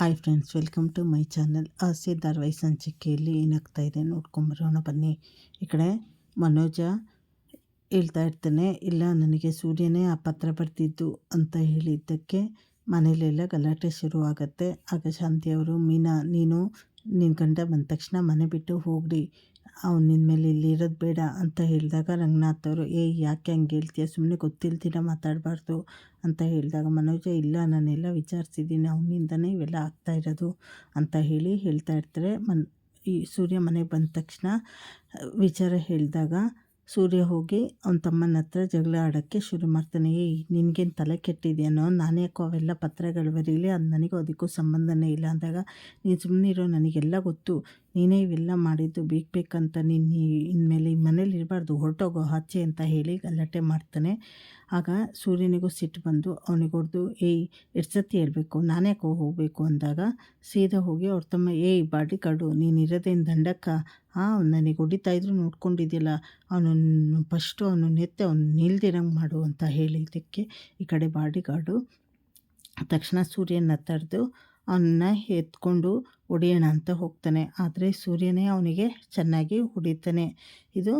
Hi friends welcome to my channel Aase ಧಾರವಾಹಿ ಸಂಚಿಕೆಯಲ್ಲಿ ಏನಾಗ್ತಾ ಇದೆ ನೋಡ್ಕೊಂಬರೋಣ ಬನ್ನಿ. ಈ ಕಡೆ ಮನೋಜ ಹೇಳ್ತಾ ಇರ್ತಾನೆ, ಇಲ್ಲ ನನಗೆ ಸೂರ್ಯನೇ ಆ ಪತ್ರ ಬರ್ತಿದ್ದು ಅಂತ ಹೇಳಿದ್ದಕ್ಕೆ ಮನೇಲೆಲ್ಲ ಗಲಾಟೆ ಶುರು ಆಗುತ್ತೆ ಆಗ ಶಾಂತಿಯವರು, ಮೀನಾ, ನೀನು ನಿನ್ನ ಗಂಡ ಬಂದ ತಕ್ಷಣ ಮನೆ ಬಿಟ್ಟು ಹೋಗ್ರಿ. ಅವ್ನು ನಿನ್ನ ಮೇಲೆ ಇಲ್ಲಿ ಇರೋದು ಬೇಡ ಅಂತ ಹೇಳಿದಾಗ ರಂಗನಾಥ್ ಅವರು ಏಯ್ ಯಾಕೆ ಹಂಗೆ ಹೇಳ್ತೀಯ? ಸುಮ್ಮನೆ ಗೊತ್ತಿಲ್ದಿರ ಮಾತಾಡಬಾರ್ದು ಅಂತ ಹೇಳಿದಾಗ, ಮನೋಜ, ಇಲ್ಲ, ನಾನೆಲ್ಲ ವಿಚಾರಿಸಿದ್ದೀನಿ. ಅವನಿಂದನೇ ಇವೆಲ್ಲ ಆಗ್ತಾ ಇರೋದು ಅಂತ ಹೇಳಿ ಹೇಳ್ತಾ ಇರ್ತಾರೆ. ಮನ್, ಈ ಸೂರ್ಯ ಮನೆಗೆ ಬಂದ ತಕ್ಷಣ ವಿಚಾರ ಹೇಳಿದಾಗ ಸೂರ್ಯ ಹೋಗಿ ಅವನ ತಮ್ಮನ ಹತ್ರ ಜಗಳ ಆಡೋಕ್ಕೆ ಶುರು ಮಾಡ್ತಾನೆ, ಏಯ್, ನಿನಗೇನು ತಲೆ ಕೆಟ್ಟಿದೆಯೇನೋ ನಾನು ಯಾಕೋ ಅವೆಲ್ಲ ಪತ್ರಗಳು ಬರೀಲಿ, ಅದು ನನಗೂ ಅದಕ್ಕೂ ಸಂಬಂಧನೇ ಇಲ್ಲ ಅಂದಾಗ, ನೀನು ಸುಮ್ಮನಿರೋ ನನಗೆಲ್ಲ ಗೊತ್ತು. ನೀನೇ ಇವೆಲ್ಲ ಮಾಡಿದ್ದು, ಬೇಕು ಬೇಕಂತ ನೀನು ಇನ್ಮೇಲೆ ಇರಬಾರ್ದು ಹೊರಟೋಗೋ ಆಚೆ ಅಂತ ಹೇಳಿ ಗಲಾಟೆ ಮಾಡ್ತಾನೆ. ಆಗ ಸೂರ್ಯನಿಗೂ ಸಿಟ್ಟು ಬಂದು ಅವನಿಗೆ ಹೊಡೆದು, ಏಯ್ ಸತಿ ಹೇಳ್ಬೇಕು? ನಾನೇ ಹೋಗಬೇಕು? ಅಂದಾಗ ಸೀದಾ ಹೋಗಿ ಅವ್ರ ತಮ್ಮ, ಏಯ್ ಬಾಡಿ ಕಾಡು, ನೀನು ಇರೋದೇನು ದಂಡಕ್ಕ. ಹಾಂ ನನಗೆ ಹೊಡಿತಾ ಇದ್ರು ನೋಡ್ಕೊಂಡಿದ್ದಿಲ್ಲ ಅವನು ಫಸ್ಟು ಅವನು ನೆತ್ತೆ, ಅವನು ನಿಲ್ದಿರಂಗೆ ಮಾಡು ಅಂತ ಹೇಳಿದ್ದಕ್ಕೆ ಈ ಕಡೆ ಬಾಡಿ ಗಾರ್ಡು ತಕ್ಷಣ ಸೂರ್ಯನ ತಡೆದು ಅವನ್ನ ಎತ್ಕೊಂಡು ಹೊಡಿಯೋಣ ಅಂತ ಹೋಗ್ತಾನೆ. ಆದರೆ ಸೂರ್ಯನೇ ಅವನಿಗೆ ಚೆನ್ನಾಗಿ ಹೊಡಿತಾನೆ. ಇದು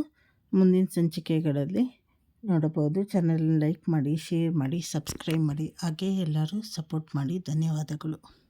ಮುಂದಿನ ಸಂಚಿಕೆಗಳಲ್ಲಿ ನೋಡಬಹುದು. ಚಾನಲ್ ಲೈಕ್ ಮಾಡಿ ಶೇರ್ ಮಾಡಿ ಸಬ್ಸ್ಕ್ರೈಬ್ ಮಾಡಿ. ಹಾಗೆ ಎಲ್ಲರೂ ಸಪೋರ್ಟ್ ಮಾಡಿ. ಧನ್ಯವಾದಗಳು.